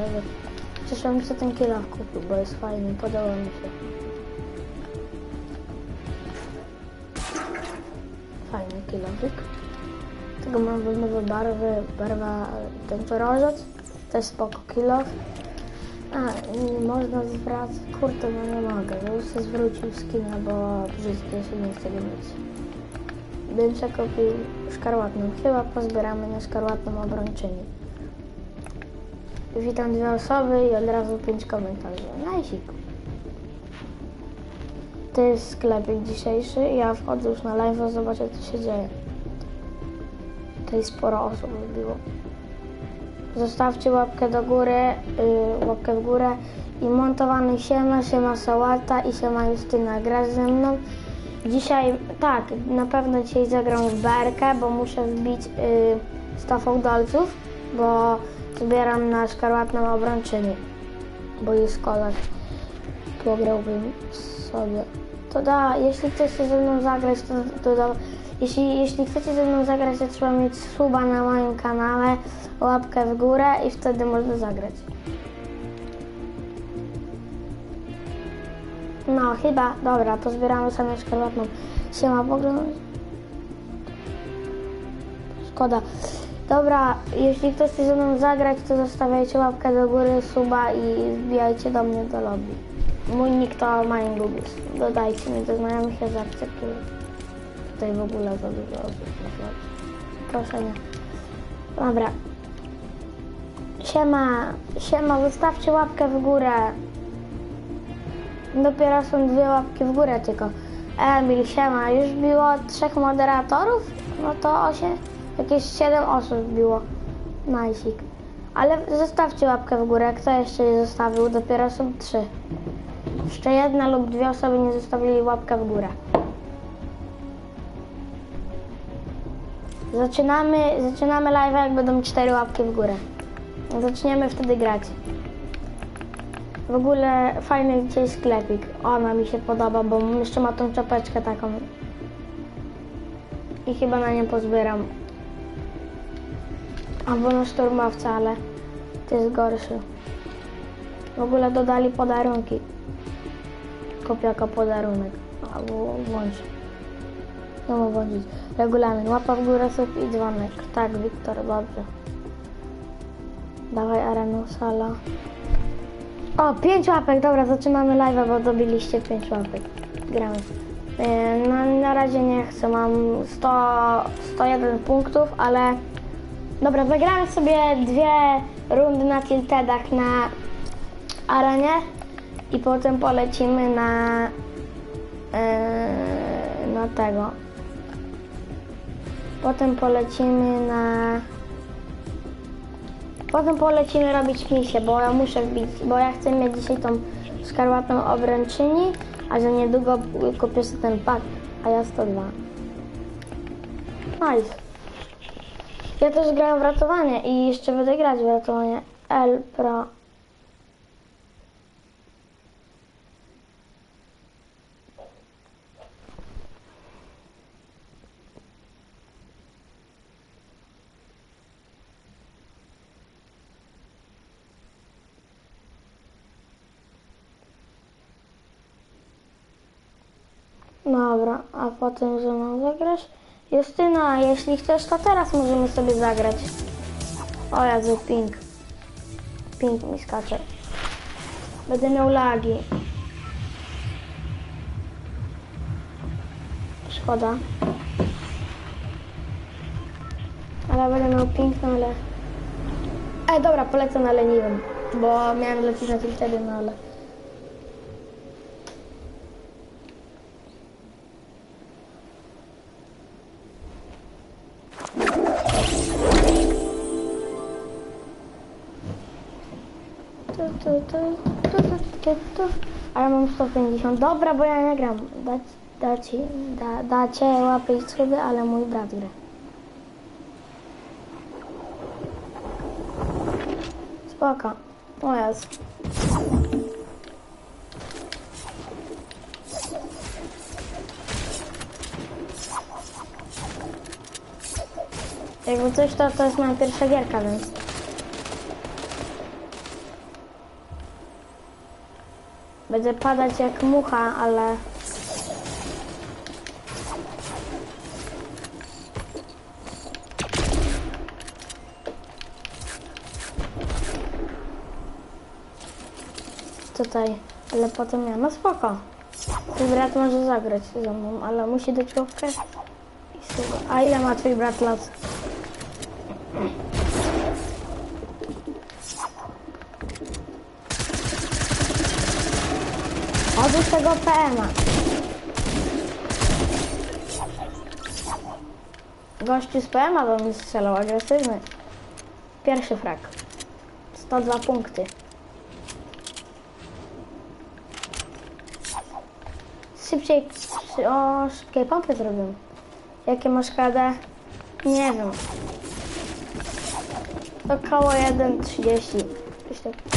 ale Przecież mi się ten kilo kupił, bo jest fajny, podoba mi się. Fajny kilowik. Tego mam nowe barwy, barwa temperorzec. To jest spoko kilow. A, nie można zwracać, kurde, no nie mogę. No już się zwrócił skina, bo brzydkie się nie chce mieć. Bym się kupił szkarłatną. Chyba pozbieramy na szkarłatną obrończyni. Witam dwie osoby i od razu pięć komentarzy. Najsik. To jest sklepik dzisiejszy. Ja wchodzę już na live, zobaczę co się dzieje. Tutaj sporo osób wbiło. Zostawcie łapkę do góry, yy, łapkę w górę i montowany siema, siema Sałata i siema Justyna. Grasz ze mną? Dzisiaj, tak, na pewno dzisiaj zagram w berkę, bo muszę wbić yy, 100 fałdolców, bo zbieram na szkarłatną obrączynię, bo jest kolor. Pograłbym sobie. To da, jeśli chcecie ze mną zagrać, to, to da, jeśli, jeśli chcecie ze mną zagrać, to trzeba mieć suba na moim kanale, łapkę w górę i wtedy można zagrać. No, chyba, dobra, pozbieramy sobie szkarłatną. Siema, pogląd. Szkoda. Dobra, jeśli ktoś chce ze mną zagrać, to zostawiajcie łapkę do góry, suba i wbijajcie do mnie do lobby. Mój nick to MindGugus. Dodajcie mnie do znajomych, ja zaakceptuję. Tutaj w ogóle za dużo osób. Proszę nie. Dobra. Siema, siema, zostawcie łapkę w górę. Dopiero są dwie łapki w górę tylko. Emil, siema, już było trzech moderatorów? No to osiem, jakieś siedem osób było. Najsik. Ale zostawcie łapkę w górę, kto jeszcze nie zostawił? Dopiero są trzy. Jeszcze jedna lub dwie osoby nie zostawili łapkę w górę. Zaczynamy, zaczynamy live, jak będą cztery łapki w górę. Zaczniemy wtedy grać. W ogóle fajny dzisiaj sklepik. Ona mi się podoba, bo jeszcze ma tą czapeczkę taką. I chyba na nią pozbieram. Albo na szturmowca, ale to jest gorszy. W ogóle dodali podarunki. Kup jako podarunek. Albo włącz. No mogę włączyć. Regulamin. Łapa w górę, sub i dzwonek. Tak, Wiktor, dobrze. Dawaj areną, sala. O, pięć łapek, dobra, zaczynamy live'a, bo dobiliście pięć łapek. Gramy. Yy, Na, na razie nie chcę, mam 100, 101 punktów, ale... Dobra, zagramy sobie dwie rundy na tiltedach na arenie i potem polecimy na... Yy, na tego. Potem polecimy na... Potem polecimy robić misję, bo ja muszę wbić, bo ja chcę mieć dzisiaj tą szkarłatną obręczyni, a za niedługo kupię sobie ten pak, a ja 102. Nice. Ja też grałem w ratowanie i jeszcze będę grać w ratowanie. L Pro. Dobra, a potem ze mną zagrasz? Justyna, jeśli chcesz, to teraz możemy sobie zagrać. O Jezu, ping. Ping mi skacze. Będę miał lagi. Szkoda. Ale będę miał ping, no ale... E, dobra, polecę na leniwym, bo miałem lecieć na tym wtedy, no ale... Tu, tu, tu, tu, tu, tu. Ale mam 150. Dobra, bo ja nie gram. Da, da ci, da, dacie łapy i suby, ale mój brat gra. Spoko. O jest. Jakby coś, to to jest moja pierwsza gierka, więc... Będę padać jak mucha, ale... Tutaj, ale potem ja, no spoko. Twój brat może zagrać ze mną, ale musi dać suba. A ile ma twój brat lat? Odłóż tego PM-a. Gościu z PM-a do mnie strzelał, agresywny. Pierwszy frak. 102 punkty. Szybciej, o szybkiej pompy zrobimy. Jakie masz KD? Nie wiem. Około 1,30. Coś tak.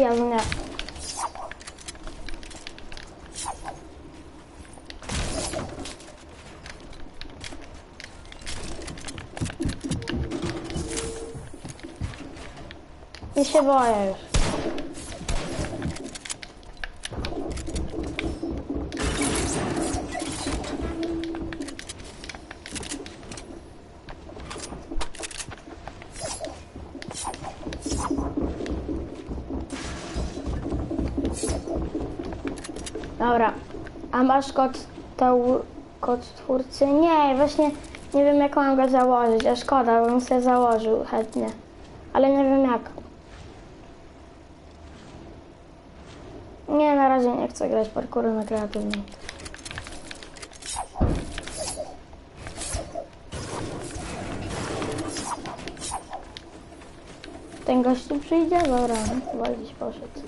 Ja nie. Nie się Dobra. A masz kod, to, kod twórcy? Nie, właśnie nie wiem jak mam go założyć, a szkoda, bym sobie założył chętnie. Ale nie wiem jak. Nie, na razie nie chcę grać parkouru na kreatywnym. Ten gościu przyjdzie? Dobra, chyba gdzieś poszedł.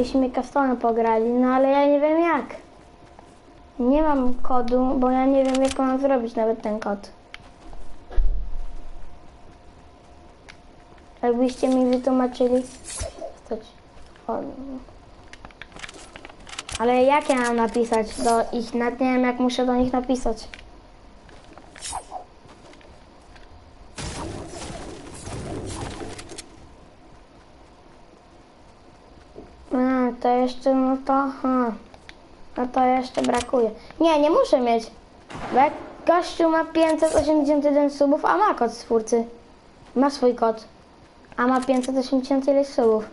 Byśmy kastonem pograli, no ale ja nie wiem jak. Nie mam kodu, bo ja nie wiem jak mam zrobić nawet ten kod. Jakbyście mi wytłumaczyli. Ale jak ja mam napisać do ich? Nawet nie wiem jak muszę do nich napisać. A, to jeszcze, no to, ha. No to jeszcze brakuje. Nie, nie muszę mieć. Bo jak gościu ma 581 subów, a ma kod stwórcy. Ma swój kod. A ma 580 ileś subów.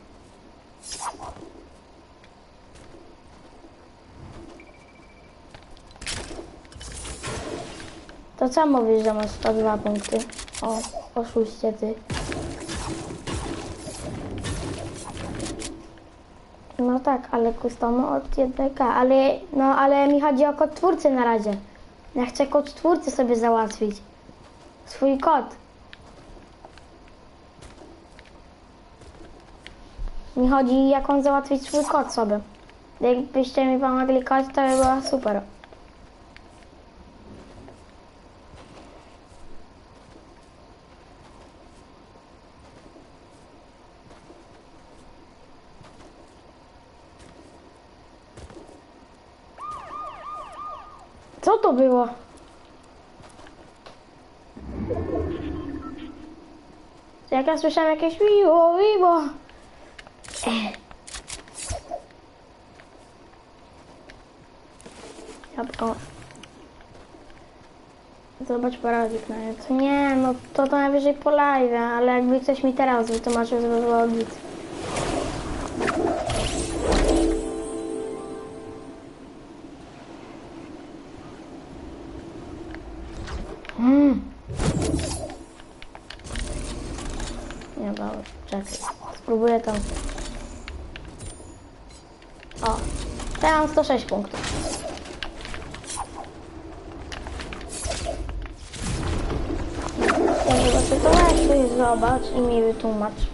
To co mówisz, że masz 102 punkty? O, oszuście ty. Tak, ale kustomu od 1K, ale, no ale mi chodzi o kod twórcy na razie. Ja chcę kod twórcy sobie załatwić. Swój kod. Mi chodzi jak on załatwić swój kod sobie. Jakbyście mi pomogli kod, to by było super. Co to było? Jak ja słyszałem jakieś wiło. Ech. Jabłko. Zobacz poradzik na to. Nie, no to to najwyżej po live, ale jakby ktoś mi teraz wytłumaczył, to by było git. Nie, dobra, czekaj. Spróbuję tam. O, ja mam 106 punktów. Weź coś zobacz i mi wytłumacz.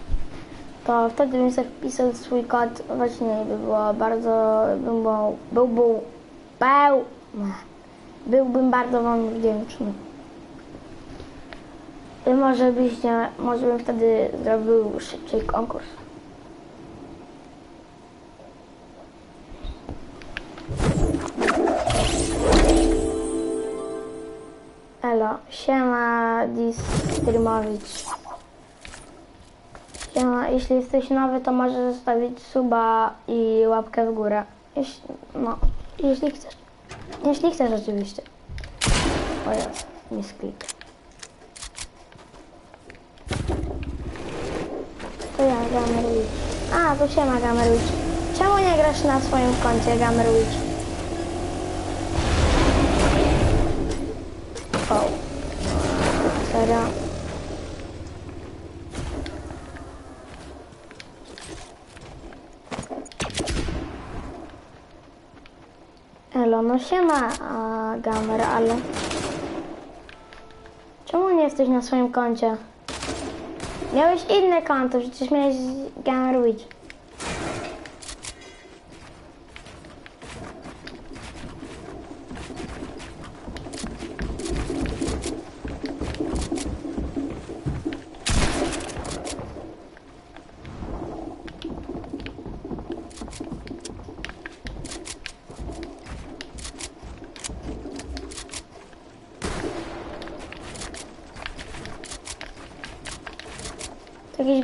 To wtedy bym wpisał swój kod, właśnie by było bardzo, bym był, był, był, był, byłbym bardzo wam wdzięczny. Może byście, może bym wtedy zrobił szybciej konkurs. Elo, siema Distrymowicz. Siema, jeśli jesteś nowy, to możesz zostawić suba i łapkę w górę. Jeśli, no, jeśli chcesz. Jeśli chcesz oczywiście. O jest, misklik. To ja, Gamerwitch. A, to siema Gamerwitch. Czemu nie grasz na swoim koncie Gamerwitch? O. Serio? Elo, no siema, a, Gamer, ale... Czemu nie jesteś na swoim koncie? Miałeś inne konto, przecież miałeś Gamer Witch.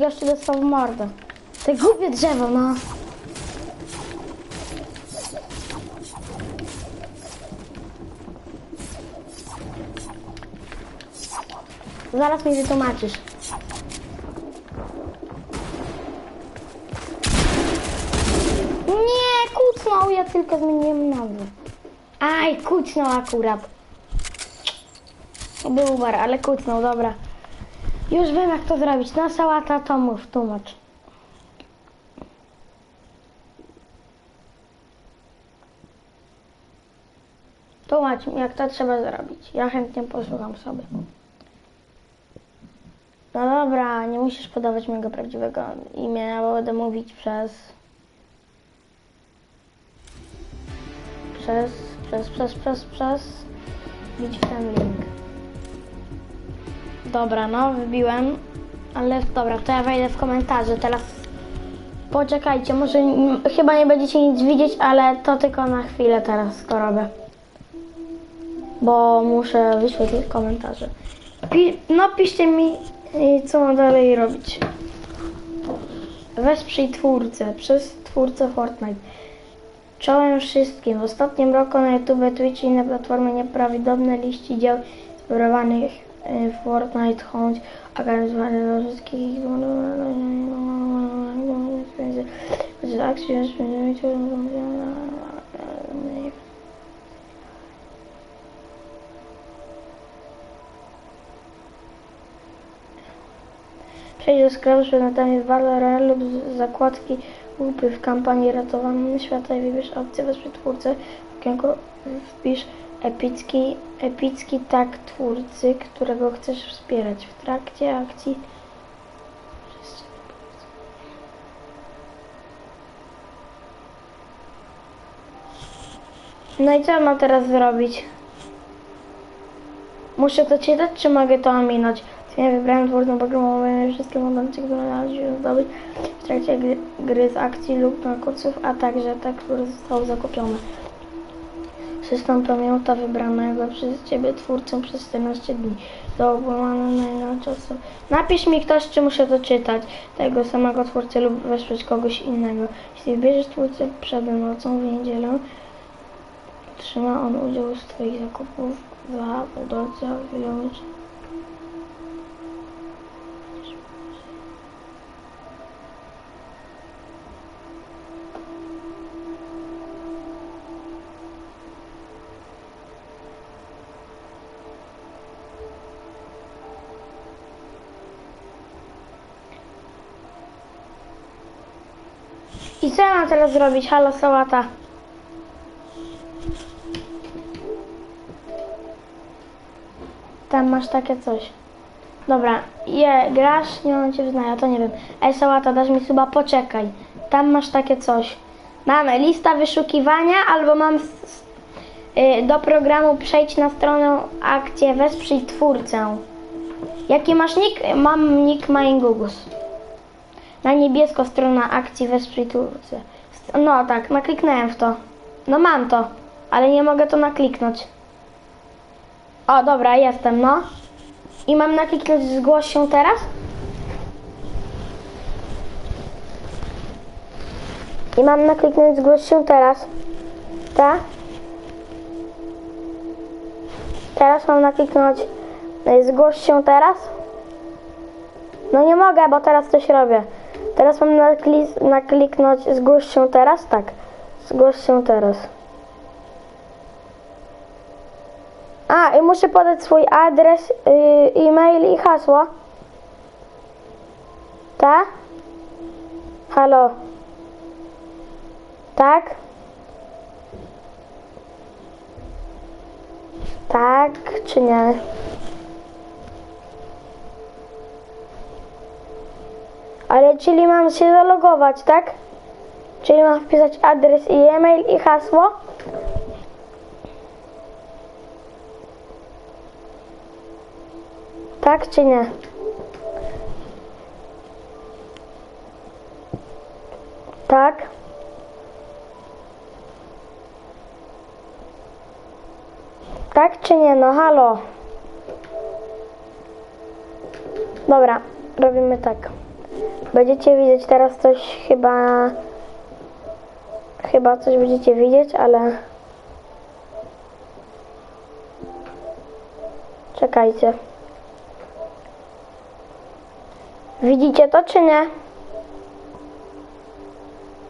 Gościu dostał w mordę. Te głupie drzewo, no. Zaraz mi wytłumaczysz. Nie, kucnął, ja tylko zmieniłem nazwę. Aj, kucnął akurat. Był bar, ale kucnął, dobra. Już wiem jak to zrobić. Na sałata to mów, tłumacz. Tłumacz mi, jak to trzeba zrobić. Ja chętnie posłucham sobie. No dobra, nie musisz podawać mojego prawdziwego imienia, bo będę mówić przez... Przez, przez, przez, przez, przez... Bić w ten link. Dobra, no, wybiłem. Ale dobra, to ja wejdę w komentarze. Teraz poczekajcie, może chyba nie będziecie nic widzieć, ale to tylko na chwilę teraz to robię. Bo muszę wyświetlić komentarze. Pi no piszcie mi, y, co mam dalej robić. Wesprzyj twórcę, przez twórcę Fortnite. Czołem wszystkim. W ostatnim roku na YouTube, Twitch i inne platformy nieprawidłowne liści dzieł zbiorowanych w Fortnite choć organizowane do wszystkich akcji Przejdź do sklepu z przedmiotami Valorant lub z zakładki łupy w kampanii ratowania świata i wybierz opcję wesprzeć twórcę. W okienku wpisz epicki, epicki tag twórcy, którego chcesz wspierać w trakcie akcji. No i co mam teraz zrobić? Muszę to czytać, czy mogę to ominąć? Ja wybrałem twórcą programową wszystkie momenty, które należy zdobyć w trakcie gry, z akcji lub konkursów, a także te, które zostały zakupione. System to wybranego przez Ciebie twórcą przez 14 dni. Do obłamanego czasu. Napisz mi ktoś, czy muszę to czytać. Tego samego twórcę lub wesprzeć kogoś innego. Jeśli wybierzesz twórcę przed nocą w niedzielę, trzyma on udział z Twoich zakupów za budowcę wyjąć. I co ja mam teraz zrobić? Halo, sałata. Tam masz takie coś. Dobra, je, grasz, nie mam cię wyznaja, to nie wiem. Ej, sałata, dasz mi chyba poczekaj. Tam masz takie coś. Mamy lista wyszukiwania, albo mam y, do programu przejdź na stronę akcję wesprzyj twórcę. Jaki masz nick? Mam nick Maingugus. Na niebiesko strona akcji wesprzyj twórcę. No tak, nakliknąłem w to. No mam to, ale nie mogę to nakliknąć. O, dobra, jestem, no. I mam nakliknąć zgłoś się teraz? I mam nakliknąć zgłoś się teraz. Tak? Teraz mam nakliknąć y, zgłoś się teraz. No nie mogę, bo teraz coś robię. Teraz mam nakli- nakliknąć zgłoś się teraz? Tak. Zgłoś się teraz. A, i muszę podać swój adres, y, e-mail i hasło. Tak? Halo? Tak? Tak czy nie? Ale czyli mam się zalogować, tak? Czyli mam wpisać adres i e-mail i hasło? Tak czy nie? Tak? Tak czy nie? No halo. Dobra, robimy tak. Będziecie widzieć teraz coś chyba... Chyba coś będziecie widzieć, ale... Czekajcie. Widzicie to czy nie?